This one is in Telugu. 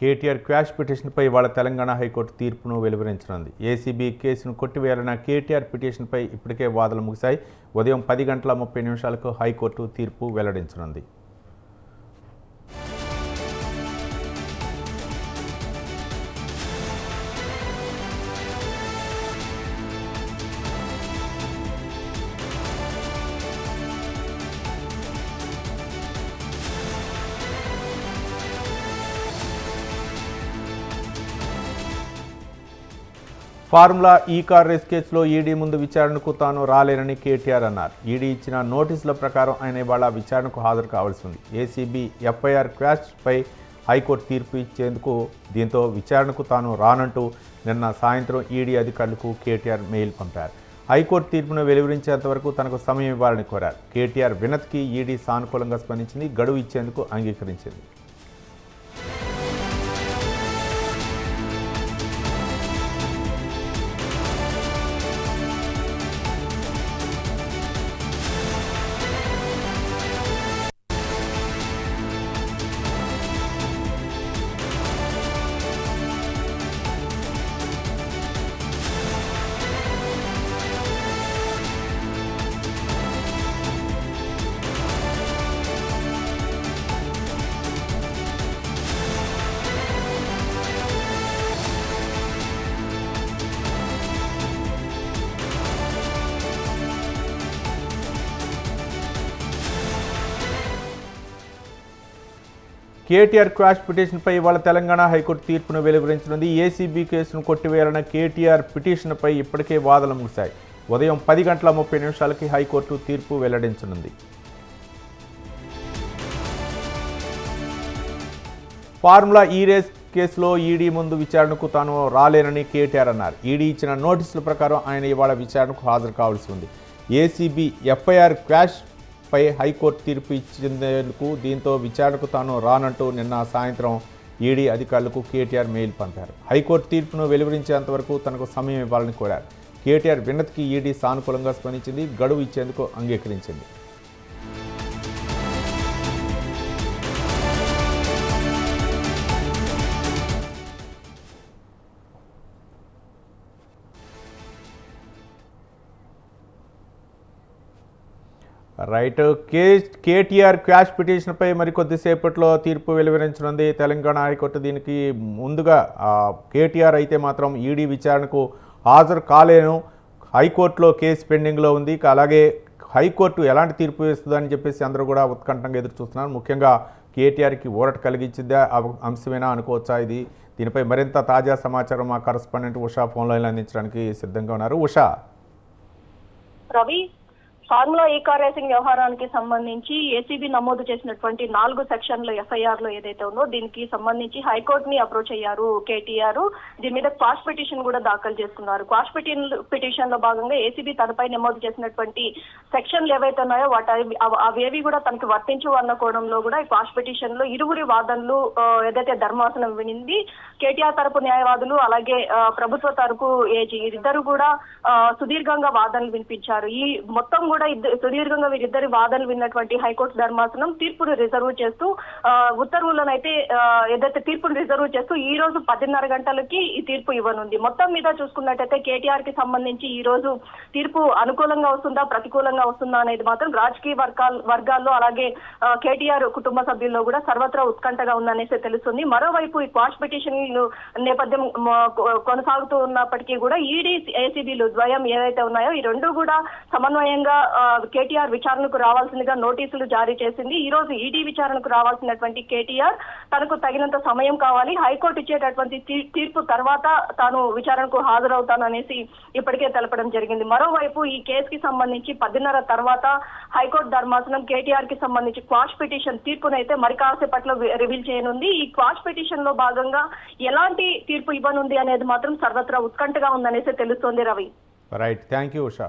కేటీఆర్ క్వాష్ పిటిషన్పై వాళ్ళ తెలంగాణ హైకోర్టు తీర్పును వెలువరించనుంది. ఏసీబీ కేసును కొట్టివేయాలన్న కేటీఆర్ పిటిషన్పై ఇప్పటికే వాదనలు ముగిశాయి. ఉదయం పది గంటల ముప్పై నిమిషాలకు హైకోర్టు తీర్పు వెల్లడించనుంది. ఫార్ములా ఈ కార్ రేస్ కేసులో ఈడీ ముందు విచారణకు తాను రాలేనని కేటీఆర్ అన్నారు. ఈడీ ఇచ్చిన నోటీసుల ప్రకారం ఆయన ఇవాళ విచారణకు హాజరు కావాల్సి ఉంది. ఏసీబీ ఎఫ్ఐఆర్ క్వాష్పై హైకోర్టు తీర్పు ఇచ్చేందుకు దీంతో విచారణకు తాను రానంటూ నిన్న సాయంత్రం ఈడీ అధికారులకు కేటీఆర్ మెయిల్ పంపారు. హైకోర్టు తీర్పును వెలువరించేంత వరకు తనకు సమయం ఇవ్వాలని కోరారు. కేటీఆర్ వినతికి ఈడీ సానుకూలంగా స్పందించింది గడువు ఇచ్చేందుకు అంగీకరించింది. కేటీఆర్ క్వాష్ పిటిషన్పై ఇవాళ తెలంగాణ హైకోర్టు తీర్పును వెలువరించనుంది. ఏసీబీ కేసును కొట్టివేయాలన్న కేటీఆర్ పిటిషన్పై ఇప్పటికే వాదనలు ముగిశాయి. ఉదయం పది గంటల ముప్పై నిమిషాలకి హైకోర్టు తీర్పు వెల్లడించనుంది. ఫార్ములా ఈ రేస్ కేసులో ఈడీ ముందు విచారణకు తాను రాలేనని కేటీఆర్ అన్నారు. ఈడీ ఇచ్చిన నోటీసుల ప్రకారం ఆయన ఇవాళ విచారణకు హాజరు కావాల్సి ఉంది. ఏసీబీ ఎఫ్ఐఆర్ క్వాష్ పై హైకోర్టు తీర్పు ఇచ్చేందుకు దీంతో విచారణకు తాను రానంటూ నిన్న సాయంత్రం ఈడీ అధికారులకు కేటీఆర్ మెయిల్ పంపారు. హైకోర్టు తీర్పును వెలువరించేంత వరకు తనకు సమయం ఇవ్వాలని కోరారు. కేటీఆర్ వినతికి ఈడీ సానుకూలంగా స్పందించింది గడువు ఇచ్చేందుకు అంగీకరించింది. రైట్ కే కేటీఆర్ క్యాష్ పిటిషన్పై మరి కొద్దిసేపట్లో తీర్పు వెలువరించనుంది. తెలంగాణ హైకోర్టు దీనికి ముందుగా కేటీఆర్ అయితే మాత్రం ఈడీ విచారణకు హాజరు కాలేను. హైకోర్టులో కేసు పెండింగ్లో ఉంది. అలాగే హైకోర్టు ఎలాంటి తీర్పు వేస్తుందని చెప్పేసి అందరూ కూడా ఉత్కంఠంగా ఎదురు చూస్తున్నారు ముఖ్యంగా కేటీఆర్కి ఊరట కలిగించిందే అంశమేనా అనుకోవచ్చా ఇది? దీనిపై మరింత తాజా సమాచారం మా కరస్పాండెంట్ ఉషా ఫోన్లైన్లో అందించడానికి సిద్ధంగా ఉన్నారు. Usha. Ravi? Formula E car racing వ్యవహారానికి సంబంధించి ఏసీబీ నమోదు చేసినటువంటి నాలుగు సెక్షన్ల ఎఫ్ఐఆర్లో ఏదైతే ఉందో దీనికి సంబంధించి హైకోర్టుని అప్రోచ్ అయ్యారు కేటీఆర్. దీని మీద క్వాష్ పిటిషన్ కూడా దాఖలు చేసుకున్నారు. క్వాష్ పిటిషన్ పిటిషన్లో భాగంగా ఏసీబీ తనపై నమోదు చేసినటువంటి సెక్షన్లు ఏవైతే ఉన్నాయో వాటి అవి- అవ- అవేవి కూడా తనకి వర్తించు అన్న కోణంలో కూడా ఈ క్వాష్ పిటిషన్లో ఇరువురి వాదనలు ఏదైతే ధర్మాసనం వినింది కేటీఆర్ తరపు న్యాయవాదులు అలాగే ప్రభుత్వ తరపు ఏజీ ఇద్దరు కూడా సుదీర్ఘంగా వాదనలు వినిపించారు. ఈ మొత్తం కూడా కూడా సుదీర్ఘంగా వీరిద్దరి వాదనలు విన్నటువంటి హైకోర్టు ధర్మాసనం తీర్పును రిజర్వ్ చేస్తూ ఆ, ఉత్తర్వులను అయితే ఏదైతే తీర్పును రిజర్వ్ చేస్తూ ఈ రోజు పదిన్నర గంటలకి ఈ తీర్పు ఇవ్వనుంది. మొత్తం మీద చూసుకున్నట్టయితే కేటీఆర్కి సంబంధించి ఈ రోజు తీర్పు అనుకూలంగా వస్తుందా ప్రతికూలంగా వస్తుందా అనేది మాత్రం రాజకీయ వర్గాల వర్గాల్లో అలాగే కేటీఆర్ కుటుంబ సభ్యుల్లో కూడా సర్వత్రా ఉత్కంఠగా ఉందనేసి తెలుస్తుంది. మరోవైపు ఈ క్వాష్ పిటిషన్ నేపథ్యం కొనసాగుతూ ఉన్నప్పటికీ కూడా ఈడీ ఏసీబీలు ద్వయం ఏవైతే ఉన్నాయో ఈ రెండు కూడా సమన్వయంగా కేటీఆర్ విచారణకు రావాల్సిందిగా నోటీసులు జారీ చేసింది. ఈ రోజు ఈడీ విచారణకు రావాల్సినటువంటి కేటీఆర్ తనకు తగినంత సమయం కావాలి. హైకోర్టు ఇచ్చేటటువంటి తీర్పు తర్వాత తాను విచారణకు హాజరవుతాననేసి ఇప్పటికే తెలపడం జరిగింది. మరోవైపు ఈ కేసుకి సంబంధించి పదిన్నర తర్వాత హైకోర్టు ధర్మాసనం కేటీఆర్కి సంబంధించి క్వాష్ పిటిషన్ తీర్పునైతే మరి కాసేపట్లో రివీల్ చేయనుంది. ఈ క్వాష్ పిటిషన్లో భాగంగా ఎలాంటి తీర్పు ఇవ్వనుంది అనేది మాత్రం సర్వత్రా ఉత్కంఠగా ఉందనేసి తెలుస్తోంది Ravi. Right thank you Usha.